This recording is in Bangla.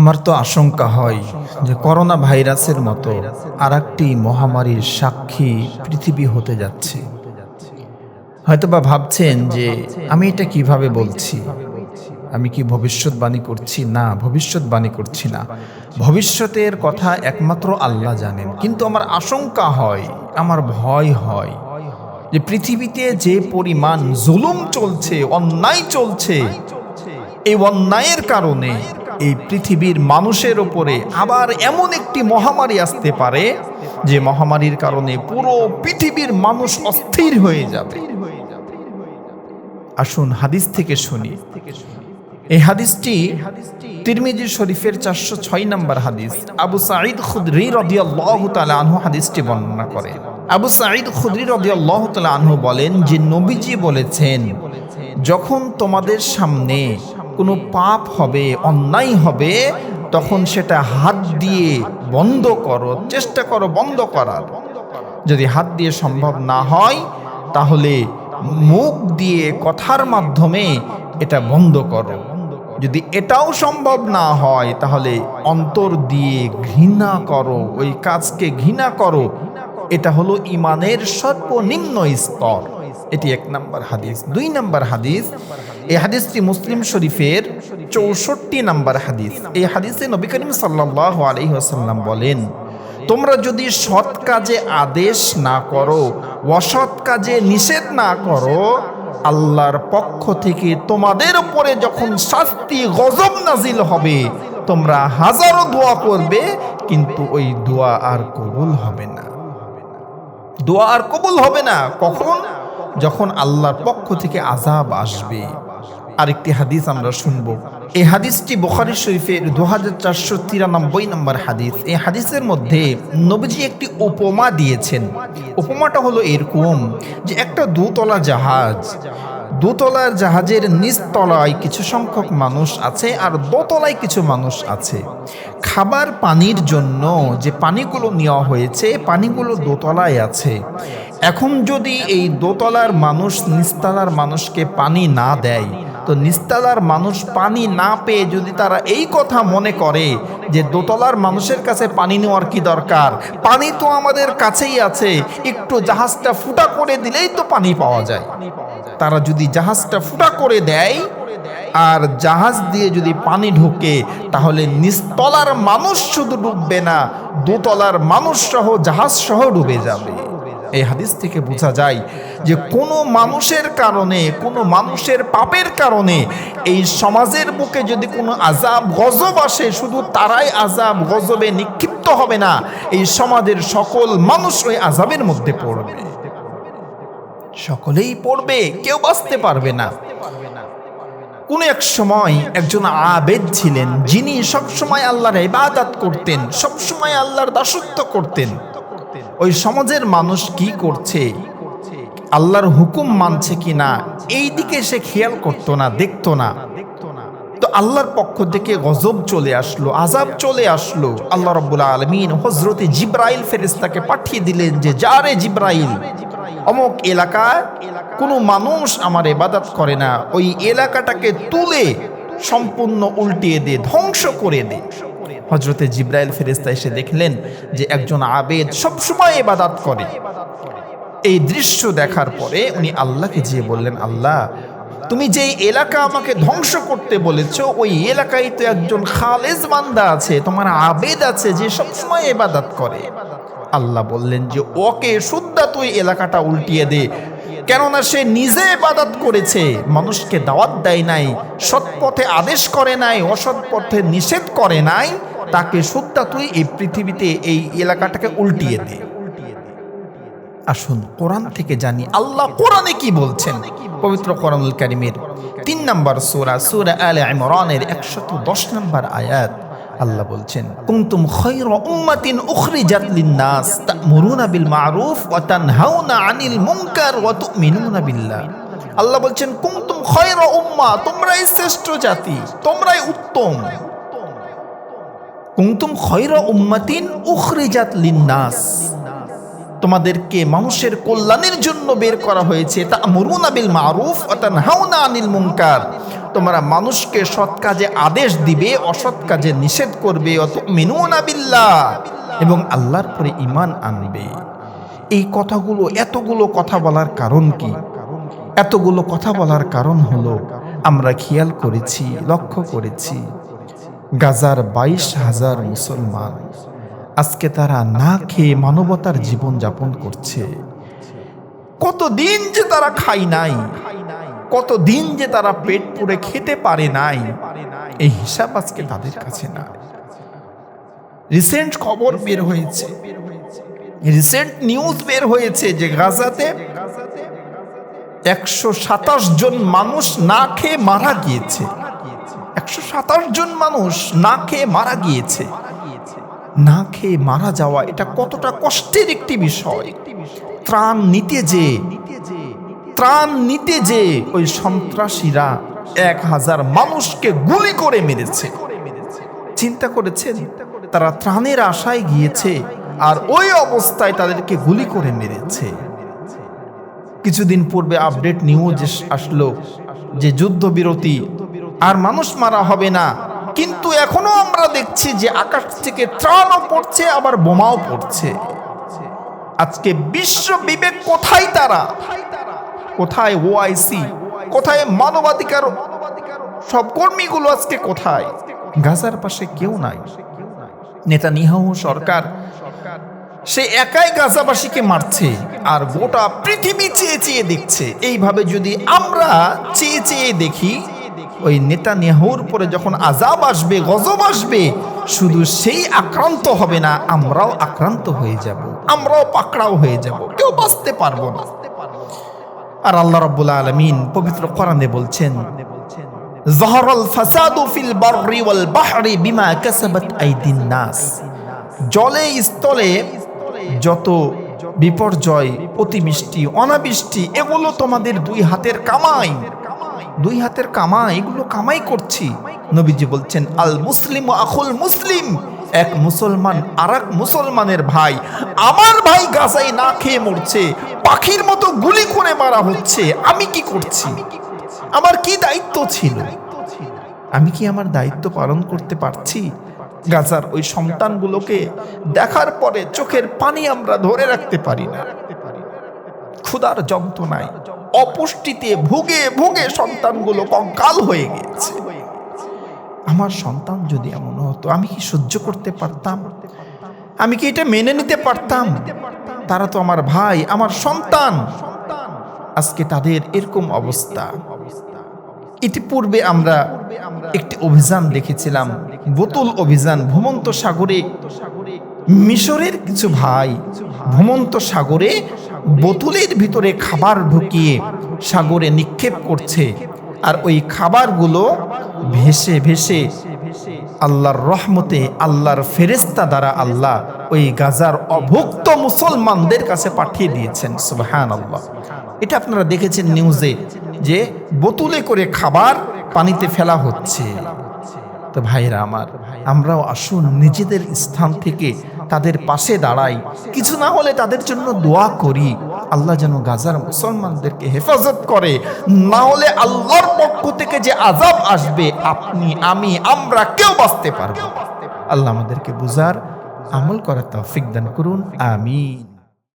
আমার তো আশঙ্কা হয় যে করোনা ভাইরাসের মতো আর একটি মহামারীর সাক্ষী পৃথিবী হতে যাচ্ছে। হয়তোবা ভাবছেন যে আমি এটা কীভাবে বলছি? আমি কি ভবিষ্যৎবাণী করছি? না, ভবিষ্যৎবাণী করছি না। ভবিষ্যতের কথা একমাত্র আল্লাহ জানেন। কিন্তু আমার আশঙ্কা হয়, আমার ভয় হয় যে পৃথিবীতে যে পরিমাণ জুলুম চলছে, অন্যায় চলছে, এই অন্যায়ের কারণে এই পৃথিবীর মানুষের ওপরে আবার এমন একটি মহামারী আসতে পারে যে মহামারীর কারণে পুরো পৃথিবীর মানুষ অস্থির হয়ে যাবে। আসুন হাদিস থেকে শুনি। এই হাদিসটি তিরমিজি শরীফের চারশো ছয় নম্বর হাদিস। আবু সাঈদ খুদরি রদিয়াল্লাহু তাআলা আনহু হাদিসটি বর্ণনা করে। আবু সাঈদ খুদরি রদিয়াল্লাহু তাআলা আনহু বলেন, যে নবীজি বলেছেন, যখন তোমাদের সামনে কোনো পাপ হবে, অন্যায় হবে, তখন সেটা হাত দিয়ে বন্ধ করো, চেষ্টা করো বন্ধ করার। যদি হাত দিয়ে সম্ভব না হয়, তাহলে মুখ দিয়ে কথার মাধ্যমে এটা বন্ধ করো। যদি এটাও সম্ভব না হয়, তাহলে অন্তর দিয়ে ঘৃণা করো, ওই কাজকে ঘৃণা করো। এটা হলো ইমানের সর্বনিম্ন স্তর। এটি এক নম্বর হাদিস। দুই নম্বর হাদিস এই হাদিসটি মুসলিম শরীফের চৌষট্টি নম্বর হাদিস। এই হাদিসে নবী করিম সাল্লাহ আলহিহাসাল্লাম বলেন, তোমরা যদি সৎ কাজে আদেশ না করো, অসৎ কাজে নিষেধ না করো, আল্লাহর পক্ষ থেকে তোমাদের উপরে যখন শাস্তি গজব নাজিল হবে, তোমরা হাজারো দোয়া করবে, কিন্তু ওই দোয়া আর কবুল হবে না। দোয়া আর কবুল হবে না কখন? যখন আল্লাহর পক্ষ থেকে আজাব আসবে। আরেকটি হাদিস আমরা শুনব। এই হাদিসটি বুখারি শরীফের দু হাজার চারশো তিরানব্বই নম্বর হাদিস। এই হাদিসের মধ্যে নবীজি একটি উপমা দিয়েছেন। উপমাটা হলো এরকম যে একটা দুতলা জাহাজ দোতলার জাহাজের নিচতলায় কিছু সংখ্যক মানুষ আছে আর দোতলায় কিছু মানুষ আছে। খাবার পানির জন্য যে পানিগুলো নেওয়া হয়েছে, পানিগুলো দোতলায় আছে। এখন যদি এই দোতলার মানুষ, নিচতলার মানুষকে পানি না দেয় তো নিস্তালার মানুষ পানি না পেয়ে যদি তারা এই কথা মনে করে যে দোতলার মানুষের কাছে পানি নেওয়ার কি দরকার? পানি তো আমাদের কাছেই আছে। একটু জাহাজটা ফুটা করে দিলেই তো পানি পাওয়া যায়। তারা যদি জাহাজটা ফুটা করে দেয় আর জাহাজ দিয়ে যদি পানি ঢোকে, তাহলে নিস্তলার মানুষ শুধু ডুববে না, দোতলার মানুষ সহ জাহাজ সহ ডুবে যাবে। এই হাদিস থেকে বোঝা যায় যে কোনো মানুষের কারণে, কোনো মানুষের পাপের কারণে এই সমাজের বুকে যদি কোনো আজাব গজব আসে, শুধু তারাই আজাব গজবে নিক্ষিপ্ত হবে না। এই সমাজের সকল মানুষ ওই আজাবের মধ্যে পড়বে। সকলেই পড়বে, কেউ বাঁচতে পারবে না। কোন এক সময় একজন আবেদ ছিলেন, যিনি সবসময় আল্লাহর ইবাদত করতেন, সবসময় আল্লাহর দাসত্ব করতেন। ওই সমাজের মানুষ কি করছে? আল্লাহর হুকুম মানছে কি না এই দিকে সে খেয়াল করতো না, দেখতো না। তো আল্লাহর পক্ষ থেকে গজব চলে আসলো আজাব চলে আসলো। আল্লাহ রব্বুল আলমিন হজরতে জিব্রাইল ফেরেস্তাকে পাঠিয়ে দিলেন যে যারে জিব্রাইল, অমুক এলাকায় কোনো মানুষ আমার এবাদত করে না। ওই এলাকাটাকে তুলে সম্পূর্ণ উল্টিয়ে দে, ধ্বংস করে দে। হজরতে জিব্রাইল ফেরেস্তা এসে দেখলেন যে একজন আবেদ সবসময় এবাদাত করে। এই দৃশ্য দেখার পরে উনি আল্লাহকে যেয়ে বললেন, আল্লাহ, তুমি যে এলাকা আমাকে ধ্বংস করতে বলেছ, ওই এলাকায় তো একজন খালেজ বান্দা আছে, তোমার আবেদ আছে যে সবসময় এবাদাত করে। আল্লাহ বললেন যে, ওকে শুদ্ধা তুই এলাকাটা উল্টিয়ে দে কেননা সে নিজে এবাদাত করেছে, মানুষকে দাওয়াত দেয় নাই, সৎ পথে আদেশ করে নাই, অসৎ পথে নিষেধ করে নাই, তাকে শুদ্ধা তুই এই পৃথিবীতে, এই এলাকাটাকে উল্টিয়ে দে। আসুন, কোরআন থেকে জানি আল্লাহ কোরআনে কি বলছেন। পবিত্র কোরআনুল কারিমের তিন নম্বর সুরা সুরা আলে ইমরানের একশত দশ নম্বর আয়াত। আল্লাহ বলছেন, কুনতুম খায়রা উম্মাতিন উখরিজাত লিন-নাস, তা'মুরুনা বিল মা'রুফ ওয়া তানহাউনা আনিল মুনকার ওয়া তু'মিনুনা বিল্লাহ। আল্লাহ বলছেন, কুনতুম খায়রা উম্মা, তোমরাই শ্রেষ্ঠ জাতি, তোমরাই উত্তম। কুনতুম খায়রা উম্মাতিন উখরিজাত লিন-নাস, তোমাদেরকে মানুষের কল্যাণের জন্য বের করা হয়েছে তা মরুনা বিল মারুফ অতান হাউনা আনিল মুনকার। তোমরা মানুষকে সৎ কাজে আদেশ দিবে, অসৎ কাজে নিষেধ করবে অত মেনুনা বিল্লাহ। এবং আল্লাহর পরে ইমান আনবে। এই কথাগুলো, এতগুলো কথা বলার কারণ কি? এতগুলো কথা বলার কারণ হলো, আমরা খেয়াল করেছি, লক্ষ্য করেছি, গাজার বাইশ হাজার মুসলমান আজকে তারা না খেয়ে মানবতার জীবন যাপন করছে। কতদিন যে তারা খাই নাই। কতদিন যে তারা পেট পুড়ে খেতে পারে নাই, এই হিসাব আজকে তাদের কাছে না। রিসেন্ট খবর বের হয়েছে। রিসেন্ট নিউজ বের হয়েছে যে গাজাতে একশো সাতাশ জন মানুষ না খেয়ে মারা গিয়েছে। একশো সাতাশ জন মানুষ না খেয়ে মারা গিয়েছে। না খেয়ে মারা যাওয়া এটা কতটা কষ্টের একটি বিষয়। ত্রাণ নিতে যে ত্রাণ নিতে যে ওই সন্ত্রাসীরা এক হাজার মানুষকে গুলি করে মেরেছে। চিন্তা করেছেন? তারা ত্রাণের আশায় গিয়েছে আর ওই অবস্থায় তাদেরকে গুলি করে মেরেছে। কিছুদিন পূর্বে আপডেট নিউজ আসলো যে যুদ্ধবিরতি আর মানুষ মারা হবে না। কিন্তু এখনও আমরা দেখছি যে আকাশ থেকে ত্রাণও পড়ছে, আবার বোমাও পড়ছে। আজকে বিশ্ব বিবেক কোথায় তারা? কোথায় ওআইসি কোথায় মানবাধিকার? সব কর্মীগুলো আজকে কোথায়? গাজার পাশে কেউ নাই। নেতা নিহাউ সরকার, সে একাই গাজাবাসীকে মারছে আর গোটা পৃথিবী চেয়ে চেয়ে দেখছে। এইভাবে যদি আমরা চেয়ে চেয়ে দেখি, ওই নেতা নেহুর পরে যখন আজাব আসবে, গজব আসবে, শুধু সেই আক্রান্ত হবে না, আমরাও আক্রান্ত হয়ে যাব, আমরাও পাকড়াও হয়ে যাব, কেউ বাঁচতে পারব না। আর আল্লাহ রাব্বুল আলামিন পবিত্র কোরআনে বলছেন, জহরল ফাসাদু ফিল বাররি ওয়াল বাহরি বিমা কাসাবাত আইদিন নাস। জলে স্থলে যত বিপর্যয় অতিবৃষ্টি অনাবৃষ্টি, এগুলো তোমাদের দুই হাতের কামাই। দুই হাতের কামাই, এগুলো কামাই করছি। নবীজি বলছেন, আল মুসলিম আখুল মুসলিম, এক মুসলমান আর মুসলমানের ভাই। আমার ভাই গাছাই না খেয়ে মরছে, পাখির মতো গুলি করে মারা হচ্ছে, আমি কি করছি? আমার কি দায়িত্ব ছিল? আমি কি আমার দায়িত্ব পালন করতে পারছি? গাজার ওই সন্তানগুলোকে দেখার পরে চোখের পানি আমরা ধরে রাখতে পারি না। ক্ষুধার যন্ত্রণায় অপুষ্টিতে ভুগে ভুগে সন্তানগুলো কঙ্কাল হয়ে গেছে আমার সন্তান যদি এমন হতো, আমি কি সহ্য করতে পারতাম? আমি কি এটা মেনে নিতে পারতাম? তারা তো আমার ভাই, আমার সন্তান। আজকে তাদের এরকম অবস্থা। ইতিপূর্বে আমরা একটি অভিযান দেখেছিলাম, বোতল অভিযান, ভূমন্ত সাগরে। মিশরের কিছু ভাই ভূমন্ত সাগরে বোতলের ভিতরে খাবার ঢুকিয়ে সাগরে নিক্ষেপ করছে, আর ওই খাবারগুলো ভেসে ভেসে আল্লাহর রহমতে আল্লাহর ফেরেস্তা দ্বারা আল্লাহ ওই গাজার অভুক্ত মুসলমানদের কাছে পাঠিয়ে দিয়েছেন সুবহান আল্লাহ এটা আপনারা দেখেছেন নিউজে যে বোতলে করে খাবার পানিতে ফেলা হচ্ছে। তো ভাইরা আমার, আমরাও আসুন নিজেদের স্থান থেকে তাদের পাশে দাঁড়াই। কিছু না হলে তাদের জন্য দোয়া করি। আল্লাহ যেন গাজার মুসলমানদেরকে হেফাজত করে। না হলে আল্লাহর পক্ষ থেকে যে আজাব আসবে, আপনি, আমি, আমরা কেউ বাঁচতে পারব আল্লাহ আমাদেরকে বুঝার আমল করার তৌফিক দান করুন। আমিন।